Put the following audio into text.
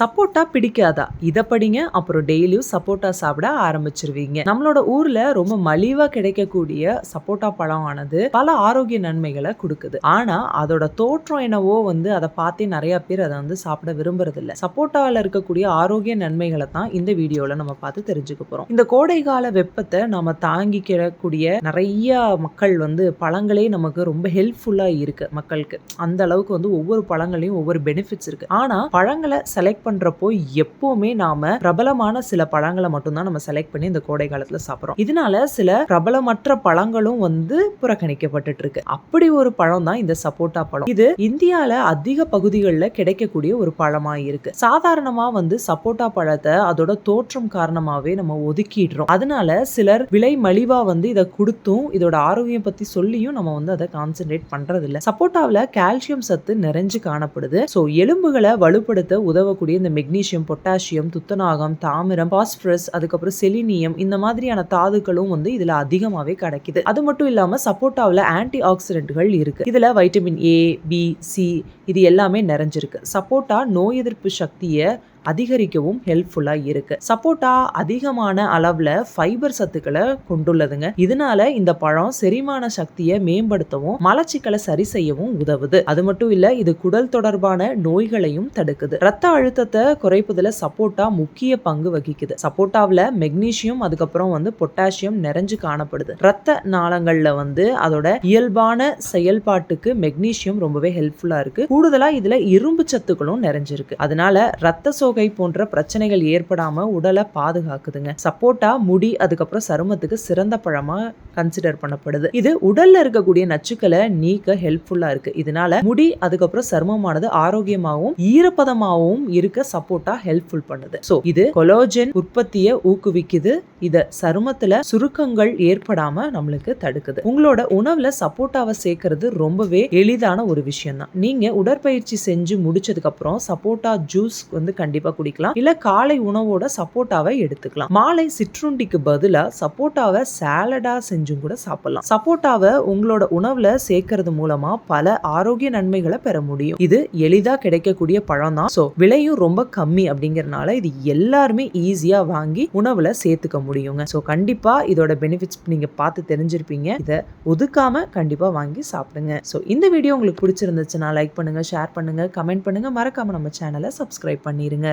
சப்போட்டா பிடிக்காதா? இதை படிங்க அப்புறம் டெய்லியும் சப்போட்டா சாப்பிட ஆரம்பிச்சிருவீங்க. நம்மளோட ஊர்ல ரொம்ப மலிவா கிடைக்கக்கூடிய சப்போட்டா பழம் ஆனது பல ஆரோக்கிய நன்மைகளை கொடுக்குது. ஆனா அதோட தோற்றம் என்னவோ வந்து அதை பார்த்தே நிறைய பேர் அதை வந்து சாப்பிட விரும்புறது இல்ல சப்போட்டாவில் இருக்கக்கூடிய ஆரோக்கிய நன்மைகளை தான் இந்த வீடியோல நம்ம பார்த்து தெரிஞ்சுக்க போறோம். இந்த கோடை கால வெப்பத்தை நம்ம தாங்கிக்கிறக்கூடிய நிறைய மக்கள் வந்து பழங்களே நமக்கு ரொம்ப ஹெல்ப்ஃபுல்லா இருக்கு மக்களுக்கு. அந்த அளவுக்கு வந்து ஒவ்வொரு பழங்களையும் ஒவ்வொரு பெனிஃபிட்ஸ் இருக்கு. ஆனா பழங்களை செலக்ட் பண்ணுறப்போ எப்போவுமே நாம பிரபலமான சில பழங்களை மட்டும்தான் நம்ம செலக்ட் பண்ணி இந்த கோடை காலத்தில் சாப்பிட்றோம். இதனால சில பிரபலமற்ற பழங்களும் வந்து புறக்கணிக்கப்பட்டு இருக்கு அப்படி ஒரு பழம் தான் இந்த சப்போட்டா பழம். இது இந்தியால அதிக பகுதிகளில் கிடைக்கக்கூடிய ஒரு பழமா இருக்கு. சாதாரணமா வந்து சப்போட்டா பழத்தை அதோட தோற்றம் காரணமாவே நம்ம ஒதுக்கிடுறோம். அதனால சிலர் விலை மலிவா வந்து இதை கொடுத்தும் இதோட ஆரோக்கியம் பத்தி சொல்லியும் நம்ம வந்து அதை கான்சென்ட்ரேட் பண்றது இல்லை சப்போட்டாவில் கால்சியம் சத்து நிறைஞ்சு காணப்படுது. ஸோ எலும்புகளை வலுப்படுத்த உதவக்கூடிய இந்த மெக்னீசியம் பொட்டாசியம் துத்தநாகம் தாமிரம் பாஸ்பரஸ் அதுக்கப்புறம் செலினியம் இந்த மாதிரியான தாதுக்களும் வந்து இதுல அதிகமாவே கிடைக்குது. அது மட்டும் இல்லாம சப்போட்டாவில் ஆன்டி ஆக்சிடென்ட்கள் இருக்கு. இதுல வைட்டமின் ஏ பி சி இது எல்லாமே நிறைஞ்சிருக்கு. சப்போட்டா நோய் எதிர்ப்பு சக்தியை அதிகரிக்கவும் ஹெல்ப்ஃபுல்லாக இருக்கு. சப்போட்டா அதிகமான அளவில் ஃபைபர் சத்துக்களை கொண்டுள்ளதுங்க. இதனால இந்த பழம் செரிமான சக்தியை மேம்படுத்தவும் மலச்சிக்கலை சரி செய்யவும் உதவுது. அது மட்டும் இல்ல இது குடல் தொடர்பான நோய்களையும் தடுக்குது. ரத்த அழுத்தத்தை குறைப்பதுல சப்போட்டா முக்கிய பங்கு வகிக்குது. சப்போட்டாவில் மெக்னீசியம் அதுக்கப்புறம் வந்து பொட்டாசியம் நிறைஞ்சு காணப்படுது. ரத்த நாளங்கள்ல வந்து அதோட இயல்பான செயல்பாட்டுக்கு மெக்னீசியம் ரொம்பவே ஹெல்ப்ஃபுல்லா இருக்கு. கூடுதலா இதுல இரும்பு சத்துக்களும் நிறைஞ்சிருக்கு. அதனால ரத்த சோகை போன்ற பிரச்சனைகள் ஏற்படாம உடலை பாதுகாக்குதுங்க. சப்போட்டா முடி அதுக்கப்புறம் சருமத்துக்கு சிறந்த பழமா கன்சிடர் பண்ணப்படுது. இது உடல்ல இருக்கக்கூடிய நச்சுக்களை நீக்க ஹெல்ப்ஃபுல்லா இருக்கு. இதனால முடி அதுக்கப்புறம் சருமமானது ஆரோக்கியமாகவும் ஈரப்பதமாகவும் இருக்க சப்போட்டா ஹெல்ப்ஃபுல் பண்ணுது. சோ இது கொலோஜன் உற்பத்தியை ஊக்குவிக்குது. இத சருமத்துல சுருக்கங்கள் ஏற்படாம நம்மளுக்கு தடுக்குது. உங்களோட உணவுல சப்போட்டாவை சேர்க்கறது ரொம்பவே எளிதான ஒரு விஷயம் தான் நீங்க உடற்பயிற்சி செஞ்சு முடிச்சதுக்கு அப்புறம் சப்போட்டா ஜூஸ் வந்து கண்டிப்பா குடிக்கலாம். இல்ல காலை உணவோட சப்போட்டாவை எடுத்துக்கலாம். மாலை சிற்றுண்டிக்கு பதிலா சப்போட்டாவை சாலடா செஞ்சும் கூட சாப்பிடலாம். சப்போட்டாவை உங்களோட உணவுல சேர்க்கறது மூலமா பல ஆரோக்கிய நன்மைகளை பெற முடியும். இது எளிதா கிடைக்கக்கூடிய பழம் தான். ஸோ விலையும் ரொம்ப கம்மி அப்படிங்கிறனால இது எல்லாருமே ஈஸியா வாங்கி உணவுல சேர்த்துக்க முடியுங்க. ஸோ கண்டிப்பா இதோட பெனிஃபிட்ஸ் நீங்க பார்த்து தெரிஞ்சிருப்பீங்க. இதை ஒதுக்காம கண்டிப்பா வாங்கி சாப்பிடுங்க. ஸோ இந்த வீடியோ உங்களுக்கு பிடிச்சிருந்துச்சுன்னா லைக் பண்ணுங்க ஷேர் பண்ணுங்க கமெண்ட் பண்ணுங்க. மறக்காம நம்ம சேனலை சப்ஸ்கிரைப் பண்ணிருங்க.